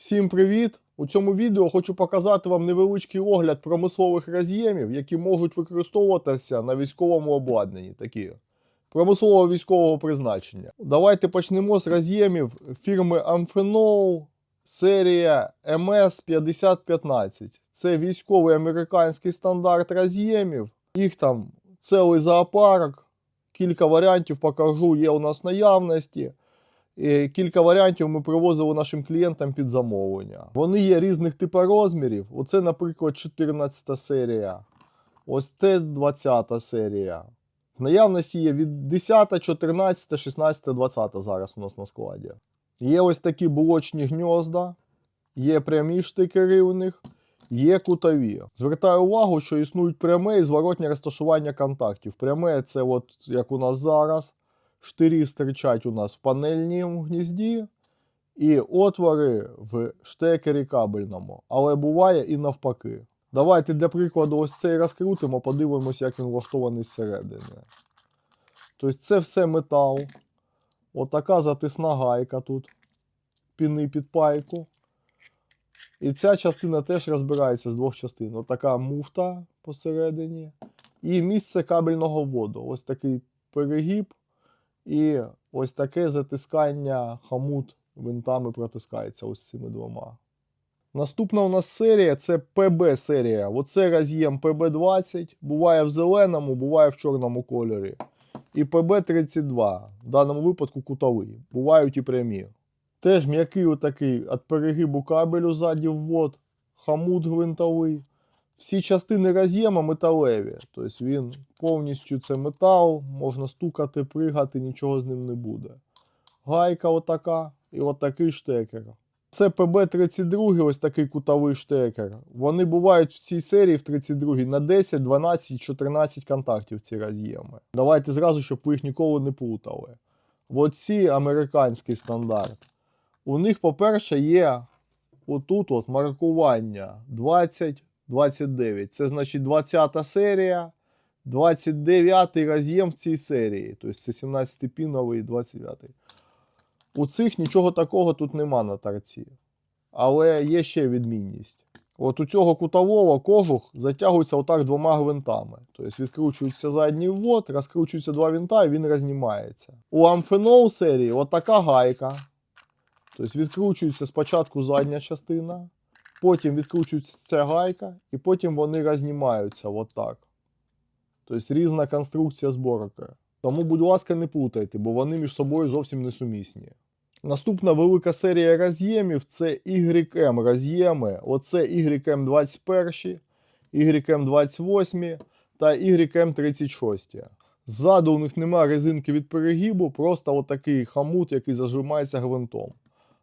Всім привіт! У цьому відео хочу показати вам невеличкий огляд промислових роз'ємів, які можуть використовуватися на військовому обладнанні. Такі промислового військового призначення. Давайте почнемо з роз'ємів фірми Amphenol серія MS5015. Це військовий американський стандарт роз'ємів. Їх там цілий зоопарк. Кілька варіантів покажу, є у нас наявності. Кілька варіантів ми привозили нашим клієнтам під замовлення. Вони є різних типів розмірів. Оце, наприклад, 14 серія. Ось це 20 серія. В наявності є від 10, 14, 16, 20 зараз у нас на складі. Є ось такі блочні гнізда, є прямі штикери у них, є кутові. Звертаю увагу, що існують пряме і зворотнє розташування контактів. Пряме це, от, як у нас зараз. Штирі стирчать у нас в панельному гнізді, і отвори в штекері кабельному. Але буває і навпаки. Давайте для прикладу ось цей розкрутимо, подивимося, як він влаштований зсередини. Тобто це все метал. Отака затисна гайка тут. Піни під пайку. І ця частина теж розбирається з двох частин. Отака муфта посередині. І місце кабельного вводу. Ось такий перегиб. І ось таке затискання хамут винтами протискається ось цими двома. Наступна у нас серія це ПБ серія. Оце роз'єм ПБ20, буває в зеленому, буває в чорному кольорі. І ПБ32, в даному випадку кутовий. Бувають і прямі. Теж м'який отакий від перегибу кабелю ззаді ввод, хамут гвинтовий. Всі частини роз'єма металеві. Тобто він повністю це метал, можна стукати, пригати, нічого з ним не буде. Гайка отака і отакий штекер. Це ПБ-32, ось такий кутовий штекер. Вони бувають в цій серії в 32 на 10, 12, 14 контактів ці роз'єми. Давайте зразу, щоб ви їх ніколи не плутали. Оці американський стандарт. У них, по-перше, є отут от маркування 20. 29. Це значить 20 серія, 29 роз'єм в цій серії. Тобто це 17-піновий 29. У цих нічого такого тут нема на торці. Але є ще відмінність. От у цього кутового кожух затягується отак двома гвинтами. Тобто відкручується задній ввод, розкручуються два винта і він рознімається. У Amphenol серії отака гайка. Тобто відкручується спочатку задня частина. Потім відкручується ця гайка, і потім вони рознімаються отак. Тобто різна конструкція зборки. Тому, будь ласка, не плутайте, бо вони між собою зовсім не сумісні. Наступна велика серія роз'ємів це YM роз'єми. Оце YM21, YM28 та YM36. Ззаду у них немає резинки від перегибу, просто отакий хамут, який зажимається гвинтом.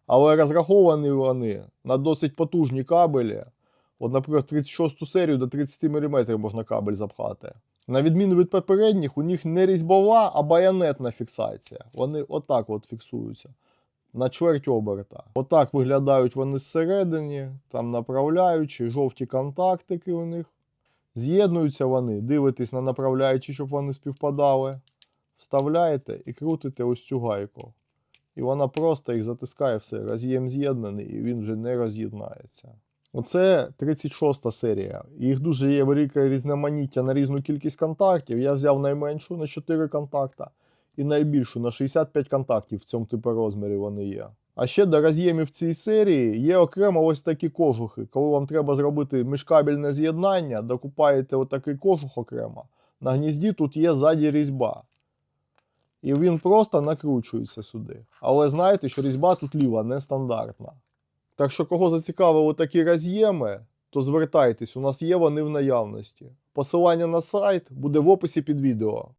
Але розраховані вони на досить потужні кабелі. От, наприклад, 36 серію до 30 мм можна кабель запхати. На відміну від попередніх, у них не різьбова, а байонетна фіксація. Вони отак от фіксуються на чверть оберта. Отак виглядають вони зсередині, там направляючі, жовті контактики у них. З'єднуються вони, дивитесь на направляючі, щоб вони співпадали. Вставляєте і крутите ось цю гайку. І вона просто їх затискає все. Роз'єм з'єднаний, і він вже не роз'єднається. Оце 36 серія. Їх дуже є велике різноманіття на різну кількість контактів. Я взяв найменшу на 4 контакта і найбільшу на 65 контактів в цьому типу розмірі вони є. А ще до роз'ємів цієї серії є окремо ось такі кожухи. Коли вам треба зробити міжкабельне з'єднання, докупаєте отакий кожух окремо. На гнізді тут є ззаді різьба. І він просто накручується сюди. Але знаєте, що різьба тут ліва нестандартна. Так що, кого зацікавили такі роз'єми, то звертайтесь, у нас є вони в наявності. Посилання на сайт буде в описі під відео.